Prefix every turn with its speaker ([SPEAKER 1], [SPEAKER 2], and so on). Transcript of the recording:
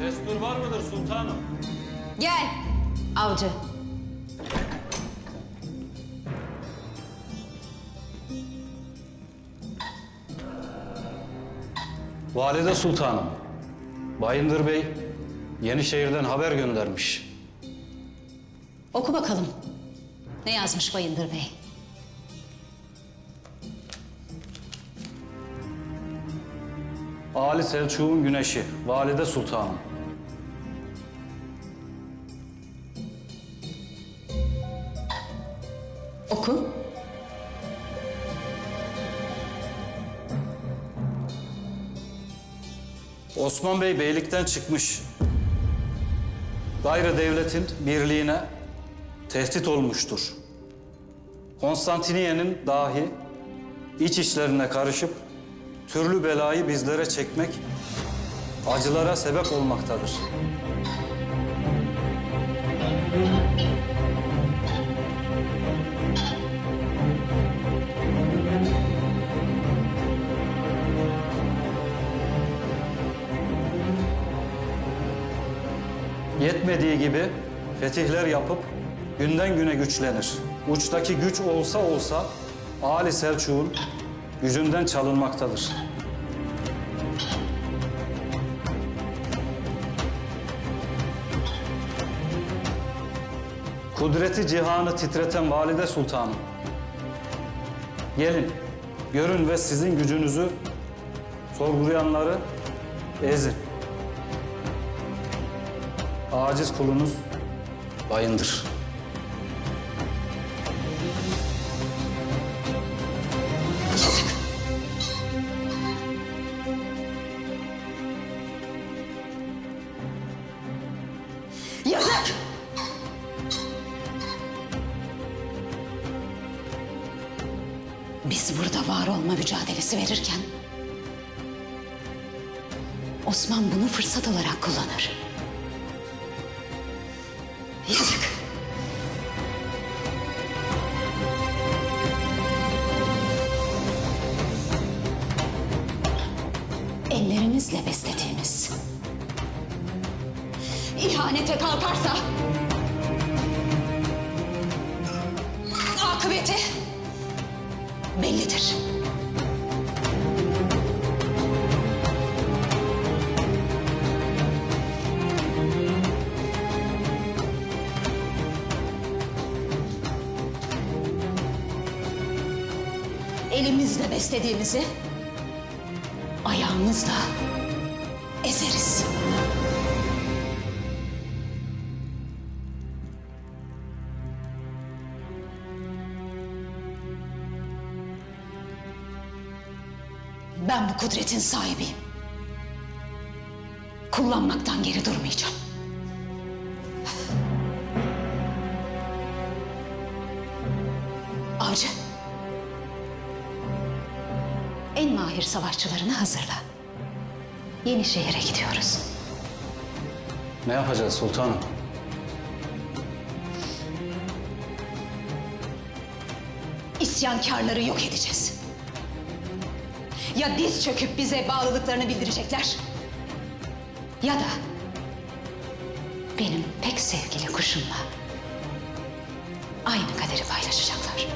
[SPEAKER 1] Destur var mıdır sultanım?
[SPEAKER 2] Gel avcı.
[SPEAKER 1] Valide Sultanım. Bayındır Bey Yenişehir'den haber göndermiş.
[SPEAKER 2] Oku bakalım. Ne yazmış Bayındır Bey?
[SPEAKER 1] Ali Selçuk'un güneşi, Valide Sultanım.
[SPEAKER 2] Oku.
[SPEAKER 1] Osman Bey beylikten çıkmış. Gayrı devletin birliğine tehdit olmuştur. Konstantiniye'nin dahi iç işlerine karışıp türlü belayı bizlere çekmek, acılara sebep olmaktadır. Yetmediği gibi fetihler yapıp günden güne güçlenir. Uçtaki güç olsa olsa Ali Selçuk'un gücünden çalınmaktadır. Kudreti cihanı titreten Valide Sultanım. Gelin, görün ve sizin gücünüzü sorgulayanları ezin. Aciz kulunuz bayındır.
[SPEAKER 2] Yazık! Biz burada var olma mücadelesi verirken Osman bunu fırsat olarak kullanır. Yazık. Ellerimizle beslediğimiz ihanete kalkarsa akıbeti bellidir. Elimizle beslediğimizi ayağımızla ezeriz. Ben bu kudretin sahibiyim. Kullanmaktan geri durmayacağım. Avcı. En mahir savaşçılarını hazırla. Yenişehir'e gidiyoruz.
[SPEAKER 1] Ne yapacağız sultanım?
[SPEAKER 2] İsyankarları yok edeceğiz. Ya diz çöküp bize bağlılıklarını bildirecekler... ...ya da... ...benim pek sevgili kuşumla... ...aynı kaderi paylaşacaklar.